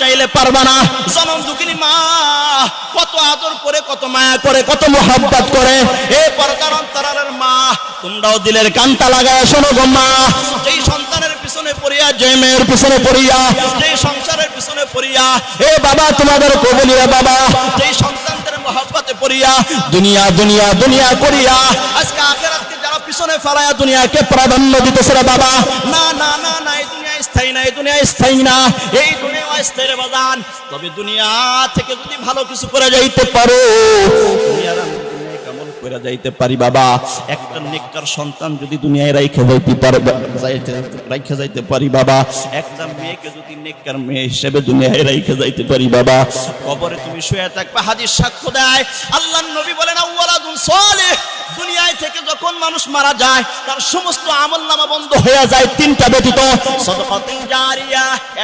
চাইলে পারবা না। জনম দুঃখিনী মা, কত আদর করে, কত মায়া করে, কত মোহাব্বত করে। এ পর্দার অন্তরালের মা, তোমরাও দিলের কান্তা লাগায় শোনো গো মা। যেই সন্তানের পিছনে পড়িয়া যে মেয়ের পিছনে পড়িয়া, যেই সংসারের পিছনে পড়িয়া, এ বাবা তোমাদের কবলিয়া বাবা। যেই সন্তানদের মহব্বতে পড়িয়া, দুনিয়া দুনিয়া দুনিয়া করিয়া, আজকে আখেরাতকে যারা পিছনে ফেলায়া দুনিয়াকে প্রাধান্য দিতেছে বাবা। না না না না, এই দুনিয়া স্থায়ী না, এই দুনিয়া স্থায়ী না। এই বাজান তবে দুনিয়া থেকে যদি ভালো কিছু করে যাইতে পারো একটা মেয়েকে যদি মেয়ে হিসেবে দুনিয়ায় যাইতে পারি বাবা। তুমি সাক্ষ্য দেয়। আল্লাহর নবী বলেন দুনিয়ায় থেকে যখন মানুষ মারা যায়, তার সমস্ত আমল নামা বন্ধ হয়ে যায় তিনটা ব্যতীত।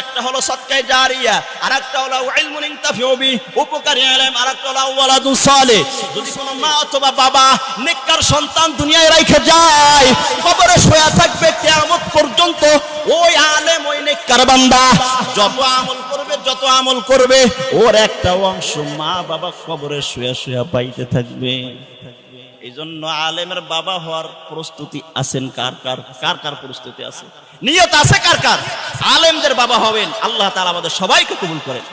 একটা হলো সদকায়ে জারিয়া আর একটা হলো কবরে ওই আলেম, ওই যত আমল করবে, যত আমল করবে, ওর একটা অংশ মা বাবা কবরে শুয়ে শুয়ে পাইতে থাকবে। জন্য আলেমের বাবা হওয়ার প্রস্তুতি আছেন কার কার? কার কার প্রস্তুতি আছে? নিয়ত আছে কার কার? আলেমদের বাবা হবেন। আল্লাহ তালা আমাদের সবাইকে কবুল করেন।